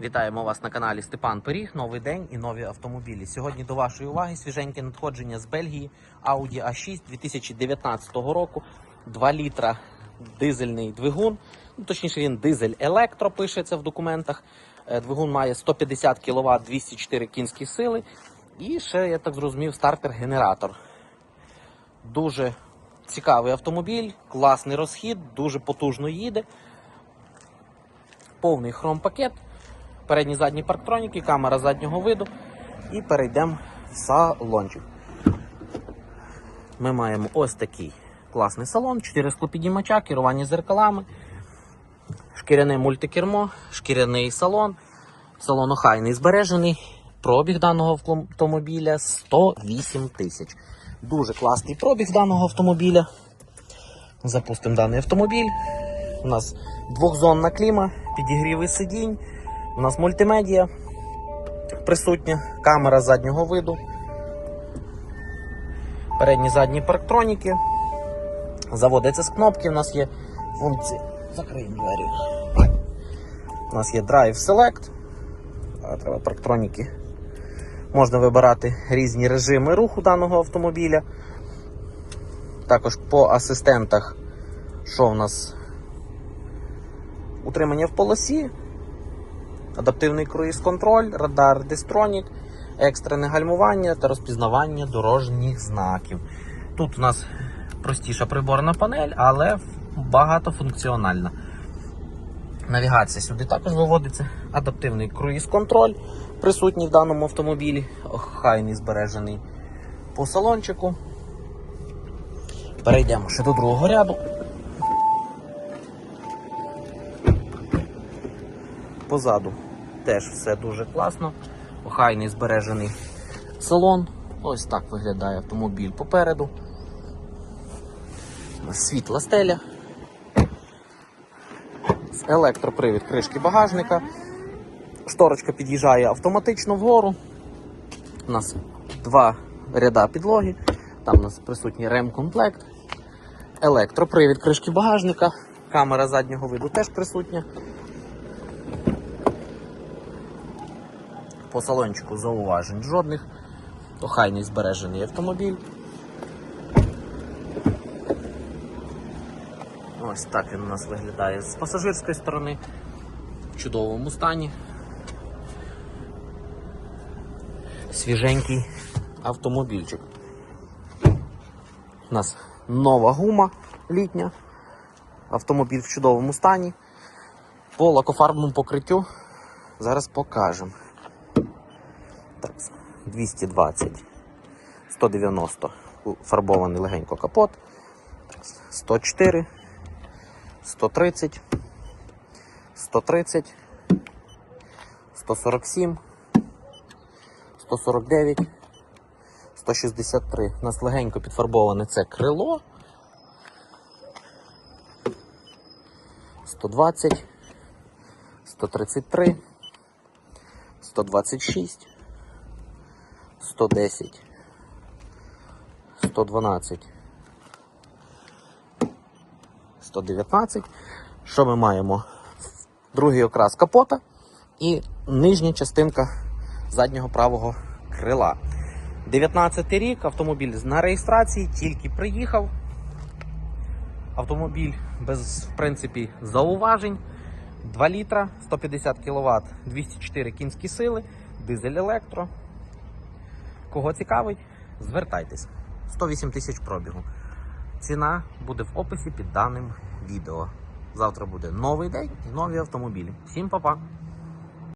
Вітаємо вас на каналі Степан Пиріг. Новий день і нові автомобілі. Сьогодні до вашої уваги свіженьке надходження з Бельгії Audi A6 2019 року. 2 літра дизельний двигун. Ну, точніше, він дизель електро пишеться в документах. Е, Двигун має 150 кВт 204 кінські сили. І ще, я так зрозумів, стартер-генератор. Дуже цікавий автомобіль, класний розхід, дуже потужно їде. Повний хром-пакет, передні задні парктроніки, камера заднього виду. І перейдемо в салончик. Ми маємо ось такий класний салон, 4 склопідіймача, керування зеркалами, шкіряне мультикермо, шкіряний салон, салон охайний збережений. Пробіг даного автомобіля 108 тисяч. Дуже класний пробіг даного автомобіля. Запустимо даний автомобіль. У нас двохзонна кліма, підігріви сидінь, у нас мультимедіа присутня, камера заднього виду, передні задні парктроніки. Заводиться з кнопки, у нас є функції. Закриємо двері. У нас є Drive Select. Треба парктроніки. Можна вибирати різні режими руху даного автомобіля. Також по асистентах, що в нас утримання в полосі, адаптивний круїз-контроль, радар Дистронік, екстрене гальмування та розпізнавання дорожніх знаків. Тут у нас простіша приборна панель, але багатофункціональна. Навігація сюди також виводиться. Адаптивний круїз-контроль присутній в даному автомобілі, охайний збережений по салончику. Перейдемо ще до другого ряду. Позаду теж все дуже класно. Охайний збережений салон. Ось так виглядає автомобіль попереду. Світла стеля. Електропривід кришки багажника. Шторочка під'їжджає автоматично вгору. У нас два ряда підлоги. Там у нас присутній ремкомплект. Електропривід кришки багажника. Камера заднього виду теж присутня. По салончику зауважень жодних. Охайний збережений автомобіль. Ось так він у нас виглядає з пасажирської сторони. В чудовому стані. Свіженький автомобільчик. У нас нова гума літня. Автомобіль в чудовому стані. По лакофарбному покриттю зараз покажемо. Так, 220, 190 фарбований легенько капот, 104, 130, 130, 147, 149, 163. У нас легенько підфарбоване це крило. 120, 133, 126, 110, 112, 119. Що ми маємо? Другий окрас капота і нижня частинка заднього правого крила. 19 рік, автомобіль на реєстрації, тільки приїхав. Автомобіль без, в принципі, зауважень. 2 літра, 150 кВт, 204 кінські сили, дизель електро. Кого цікавить, звертайтесь. 108 тисяч пробігу. Ціна буде в описі під даним відео. Завтра буде новий день і нові автомобілі. Всім па-па!